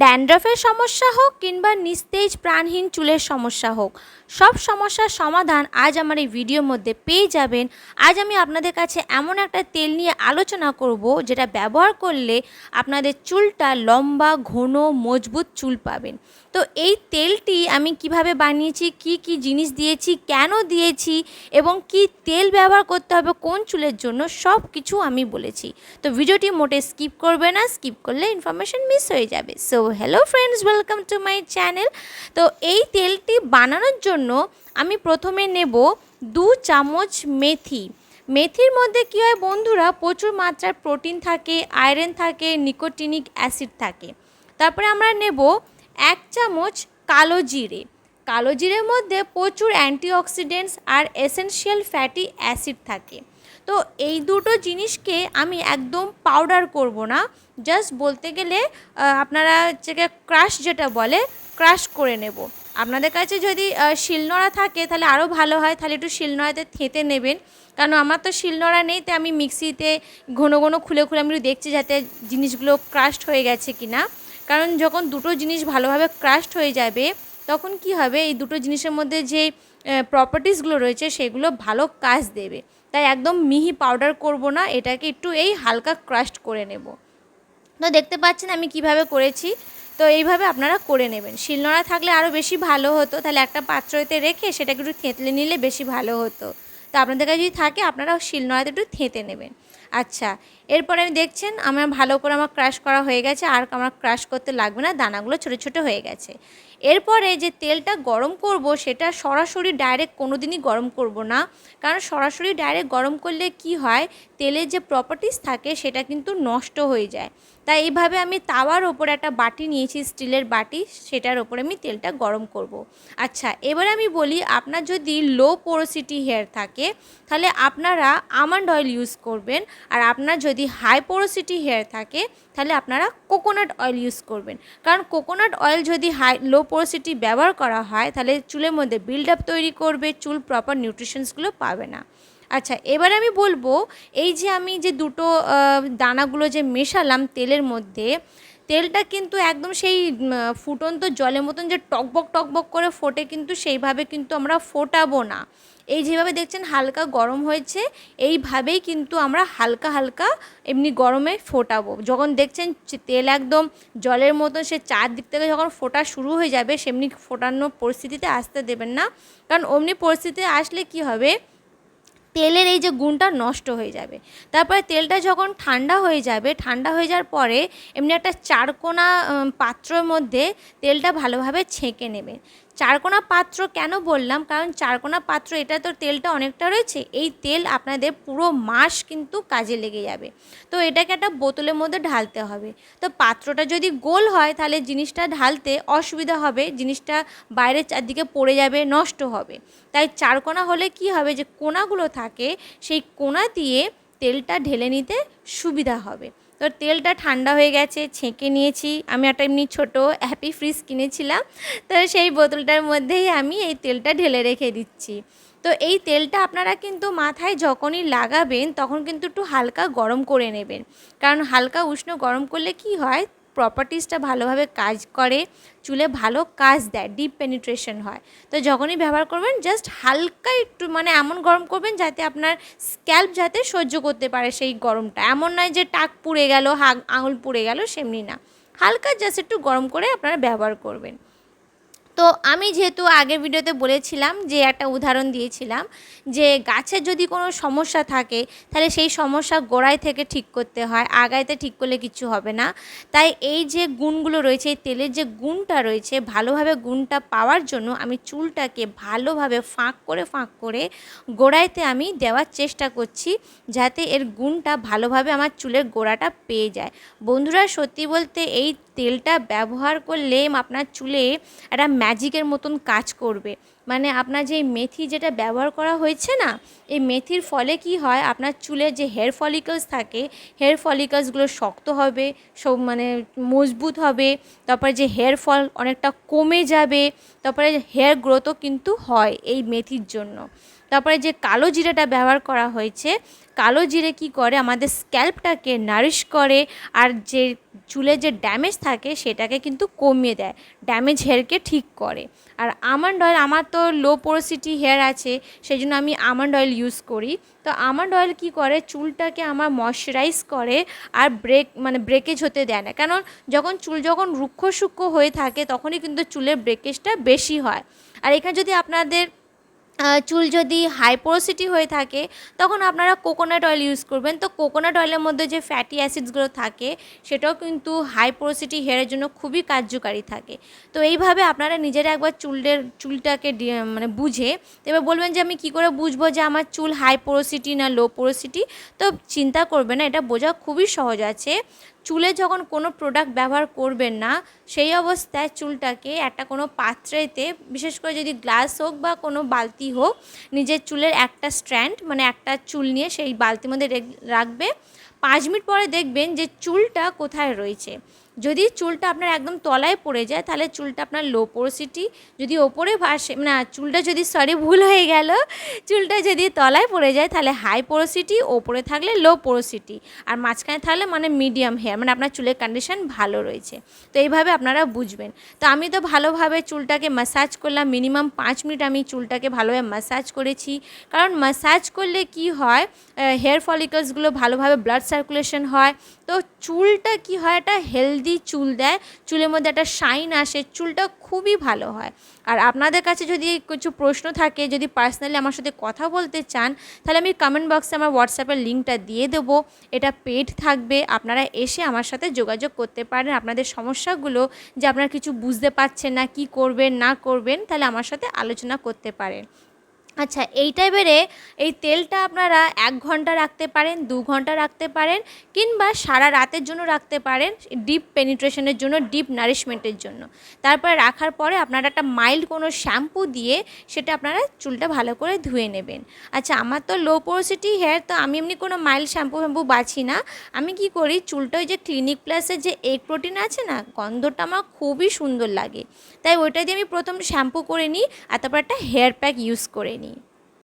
ড্যান্ড্রফের সমস্যা হোক কিংবা নিস্তেজ প্রাণহীন চুলের সমস্যা হোক, সব সমস্যার সমাধান আজ আমার এই ভিডিওর মধ্যে পেয়ে যাবেন। আজ আমি আপনাদের কাছে এমন একটা তেল নিয়ে আলোচনা করব যেটা ব্যবহার করলে আপনাদের চুলটা লম্বা, ঘন, মজবুত চুল পাবেন। তো এই তেলটি আমি কীভাবে বানিয়েছি, কি কি জিনিস দিয়েছি, কেন দিয়েছি এবং কি তেল ব্যবহার করতে হবে, কোন চুলের জন্য, সব কিছু আমি বলেছি। তো ভিডিওটি মোটে স্কিপ করবে না, স্কিপ করলে ইনফরমেশন মিস হয়ে যাবে। So hello friends welcome to my channel তো এই তেলটি বানানোর জন্য আমি প্রথমে নেব দু চামচ মেথি। মেথির মধ্যে কী হয় বন্ধুরা, প্রচুর মাত্রার প্রোটিন থাকে, আয়রন থাকে, নিকোটিনিক অ্যাসিড থাকে। তারপরে আমরা নেব এক চামচ কালো জিরে। কালো জিরের মধ্যে প্রচুর অ্যান্টিঅক্সিডেন্টস আর এসেনশিয়াল ফ্যাটি অ্যাসিড থাকে। তো এই দুটো জিনিসকে আমি একদম পাউডার করব না। জাস্ট বলতে গেলে আপনারা যেটা ক্রাশ যেটা বলে ক্রাশ করে নেব। আপনাদের কাছে যদি শিলনোড়া থাকে, তাহলে আরও ভালো হয়। তাহলে একটু শিলনোড়াতে থেঁতে নেবেন। কারণ আমার তো শিলনোড়া নেই, তাই আমি মিক্সিতে ঘন ঘন খুলে খুলে আমি দেখছি যাতে জিনিসগুলো ক্রাশড হয়ে গেছে কি না কারণ যখন দুটো জিনিস ভালোভাবে ক্রাশড হয়ে যাবে, তখন কি হবে? এই দুটো জিনিসের মধ্যে যে প্রপার্টিসগুলো রয়েছে, সেগুলো ভালো কাজ দেবে। তাই একদম মিহি পাউডার করব না, এটাকে একটু এই হালকা ক্রাশড করে নেব। তো দেখতে পাচ্ছেন আমি কীভাবে করেছি? তো এইভাবে আপনারা করে নেবেন। শিলনোড়া থাকলে আরও বেশি ভালো হতো, তাহলে একটা পাত্রতে রেখে সেটাকে একটু থেঁতলে নিলে বেশি ভালো হতো। তো আপনাদের কাছে যদি থাকে, আপনারা শিলনোড়াতে একটু থেঁতে নেবেন। আচ্ছা এরপরে আমি দেখছেন আমার ভালো করে আমার ক্রাশ করা হয়ে গেছে, আর আমার ক্রাশ করতে লাগবে না, দানাগুলো ছোটো ছোটো হয়ে গেছে। এরপরে যে তেলটা গরম করব, সেটা সরাসরি ডাইরেক্ট কোনো দিনই গরম করব না। কারণ সরাসরি ডাইরেক্ট গরম করলে কি হয়? তেলের যে প্রপার্টিস থাকে, সেটা কিন্তু নষ্ট হয়ে যায়। তাই এইভাবে আমি তাওয়ার ওপরে একটা বাটি নিয়েছি, স্টিলের বাটি। সেটার ওপরে আমি তেলটা গরম করব। আচ্ছা এবার আমি বলি, আপনার যদি লো পোরোসিটি হেয়ার থাকে, তাহলে আপনারা আমন্ড অয়েল ইউজ করবেন। আর আপনার যদি হাই পোরোসিটি হেয়ার থাকে, তাহলে আপনারা কোকোনাট অয়েল ইউজ করবেন। কারণ কোকোনাট অয়েল যদি হাই লো পোরোসিটি ব্যবহার করা হয়, তাহলে চুলের মধ্যে বিল্ড আপ তৈরি করবে, চুল প্রপার নিউট্রিশনসগুলো পাবে না। আচ্ছা এবার আমি বলব এই যে আমি যে দুটো দানাগুলো যে মেশালাম তেলের মধ্যে, তেলটা কিন্তু একদম সেই ফুটন্ত জলের মতন যে টকবক টকবক করে ফোটে কিন্তু সেইভাবে কিন্তু আমরা ফোটাবো না। এই যেভাবে দেখছেন হালকা গরম হয়েছে, এইভাবেই কিন্তু আমরা হালকা হালকা এমনি গরমে ফোটাবো। যখন দেখছেন তেল একদম জলের মতো সে চারদিক থেকে যখন ফোটা শুরু হয়ে যাবে, সেমনি ফোটানোর পরিস্থিতিতে আসতে দেবেন না। কারণ অমনি পরিস্থিতিতে আসলে কি হবে তেলের এই যে গুণটা নষ্ট হয়ে যাবে। তারপরে তেলটা যখন ঠান্ডা হয়ে যাবে, ঠান্ডা হয়ে যাওয়ার পরে এমনি একটা চারকোনা পাত্রর মধ্যে তেলটা ভালোভাবে ছেঁকে নেবেন চারকোনা পাত্র কেন বললাম? কারণ চারকোনা পাত্র, এটা তো তেলটা অনেকটা রয়েছে, এই তেল আপনাদের পুরো মাস কিন্তু কাজে লেগে যাবে। তো এটাকে একটা বোতলের মধ্যে ঢালতে হবে। তো পাত্রটা যদি গোল হয়, তাহলে জিনিসটা ঢালতে অসুবিধা হবে, জিনিসটা বাইরের চারদিকে পড়ে যাবে, নষ্ট হবে। তাই চারকোনা হলে কি হবে যে, কোনাগুলো থাকে, সেই কোনা দিয়ে তেলটা ঢেলে নিতে সুবিধা হবে। তো তেলটা ঠান্ডা হয়ে গেছে, ছেঁকে নিয়েছি। আমি একটা এমনি ছোটো হ্যাপি ফ্রিজ কিনেছিলাম। তো সেই বোতলটার মধ্যেই আমি এই তেলটা ঢেলে রেখে দিচ্ছি। তো এই তেলটা আপনারা কিন্তু মাথায় যখনই লাগাবেন, তখন কিন্তু একটু হালকা গরম করে নেবেন। কারণ হালকা উষ্ণ গরম করলে কি হয়? প্রপার্টিসটা ভালোভাবে কাজ করে, চুলে ভালো কাজ দেয় ডিপ পেনিট্রেশন হয়। তো যখনই ব্যবহার করবেন জাস্ট হালকা একটু মানে এমন গরম করবেন যাতে আপনার স্ক্যাল্প যাতে সহ্য করতে পারে সেই গরমটা। এমন নয় যে টাক পুড়ে গেল, হাগ, আঙুল পুড়ে গেল, সেমনি না। হালকা জাস্ট একটু গরম করে আপনারা ব্যবহার করবেন। তো আমি যেহেতু আগের ভিডিওতে বলেছিলাম যে একটা উদাহরণ দিয়েছিলাম যে গাছের যদি কোনো সমস্যা থাকে, তাহলে সেই সমস্যা গোড়ায় থেকে ঠিক করতে হয়, আগাইতে ঠিক করলে কিছু হবে না। তাই এই যে গুণগুলো রয়েছে, এই তেলের যে গুণটা রয়েছে, ভালোভাবে গুণটা পাওয়ার জন্য আমি চুলটাকে ভালোভাবে ফাঁক করে ফাঁক করে গোড়াইতে আমি দেওয়ার চেষ্টা করছি, যাতে এর গুণটা ভালোভাবে আমার চুলের গোড়াটা পেয়ে যায়। বন্ধুরা, সত্যি বলতে এই তেলটা ব্যবহার করলে আপনার চুলে একটা ম্যাজিকের মতন কাজ করবে। মানে আপনার যে মেথি যেটা ব্যবহার করা হয়েছে না, এই মেথির ফলে কি হয়? আপনার চুলে যে হেয়ার ফলিকলস থাকে হেয়ার ফলিকলসগুলো শক্ত হবে, সব মানে মজবুত হবে, তারপরে যে হেয়ার ফল অনেকটা কমে যাবে, তারপরে হেয়ার গ্রোথও কিন্তু হয় এই মেথির জন্য। তারপরে যে কালো জিরেটা ব্যবহার করা হয়েছে, কালো জিরে কি করে? আমাদের স্ক্যাল্পটাকে নারিশ করে, আর যে চুলে যে ড্যামেজ থাকে, সেটাকে কিন্তু কমিয়ে দেয় ড্যামেজ হেয়ারকে ঠিক করে। আর আমন্ড অয়েল আমার তো লো পোরোসিটি হেয়ার আছে সেই জন্য আমি আমন্ড অয়েল ইউজ করি। তো আমন্ড অয়েল কী করে? চুলটাকে আমার ময়শ্চারাইজ করে আর ব্রেক মানে ব্রেকেজ হতে দেয় না। কারণ যখন চুল যখন রুক্ষ সূক্ষ্ম হয়ে থাকে, তখনই কিন্তু চুলের ব্রেকেজটা বেশি হয়। আর এখানে যদি আপনাদের চুল যদি হাইপোরোসিটি হয়ে থাকে, তখন আপনারা কোকোনাট অয়েল ইউজ করবেন। তো কোকোনাট অয়েলের মধ্যে যে ফ্যাটি অ্যাসিডসগুলো থাকে, সেটাও কিন্তু হাই পোরোসিটি হেয়ারের জন্য খুবই কার্যকারী থাকে। তো এইভাবে আপনারা নিজেরা একবার চুলের, চুলটাকে মানে বুঝে, এবার বলবেন যে আমি কি করে বুঝব যে আমার চুল হাইপোরোসিটি না লো পোরোসিটি তো চিন্তা করবেন না, এটা বোঝা খুবই সহজ আছে। চুলে যখন কোনো প্রোডাক্ট ব্যবহার করবেন না, সেই অবস্থায় চুলটাকে একটা কোনো পাত্রেতে, বিশেষ করে যদি গ্লাস হোক বা কোনো বালতি হোক, নিজের চুলের একটা স্ট্র্যান্ড মানে একটা চুল নিয়ে সেই বালতির মধ্যে রেখ- রাখবে। পাঁচ মিনিট পরে দেখবেন যে চুলটা কোথায় রয়েছে। যদি চুলটা আপনার একদম তলায় পড়ে যায়, তাহলে চুলটা আপনার লো পোরোসিটি যদি ওপরে ভাসে না চুলটা যদি সরি ভুল হয়ে গেল, চুলটা যদি তলায় পড়ে যায়, তাহলে হাই পোরোসিটি ওপরে থাকলে লো পোরোসিটি আর মাঝখানে থাকলে মানে মিডিয়াম হেয়ার মানে আপনার চুলের কন্ডিশন ভালো রয়েছে। তো এইভাবে আপনারা বুঝবেন। তো আমি তো ভালোভাবে চুলটাকে ম্যাসাজ করলাম মিনিমাম পাঁচ মিনিট আমি চুলটাকে ভালোভাবে ম্যাসাজ করেছি। কারণ ম্যাসাজ করলে কি হয় হেয়ার ফলিকলসগুলো ভালোভাবে ব্লাড সার্কুলেশন হয়। তো চুলটা কি হয়? একটা হেলদি চুল দেয়। চুলের মধ্যে একটা শাইন আসে। চুলটা খুবই ভালো হয়। আর আপনাদের কাছে যদি কিছু প্রশ্ন থাকে, যদি পার্সোনালি আমার সাথে কথা বলতে চান, তাহলে আমি কমেন্ট বক্সে আমার হোয়াটসঅ্যাপের লিঙ্কটা দিয়ে দেবো। এটা পেড থাকবে। আপনারা এসে আমার সাথে যোগাযোগ করতে পারেন। আপনাদের সমস্যাগুলো যে আপনারা কিছু বুঝতে পারছেন না, কি করবেন, না করবেন, তাহলে আমার সাথে আলোচনা করতে পারেন। আচ্ছা এইটা এবারে এই তেলটা আপনারা এক ঘণ্টা রাখতে পারেন, দু ঘণ্টা রাখতে পারেন, কিংবা সারা রাতের জন্য রাখতে পারেন ডিপ পেনিট্রেশনের জন্য ডিপ নারিশমেন্টের জন্য। তারপরে রাখার পরে আপনারা একটা মাইল্ড কোনো শ্যাম্পু দিয়ে সেটা আপনারা চুলটা ভালো করে ধুয়ে নেবেন। আচ্ছা আমার তো লো পোরোসিটি হেয়ার তো আমি এমনি কোনো মাইল্ড শ্যাম্পু ফ্যাম্পু বাছি না। আমি কি করি, চুলটা ওই যে ক্লিনিক প্লাসের যে এগ প্রোটিন আছে না, গন্ধটা আমার খুবই সুন্দর লাগে। তাই ওইটা দিয়ে আমি প্রথম শ্যাম্পু করে নিই, আর তারপর একটা হেয়ার প্যাক ইউজ করে নিই।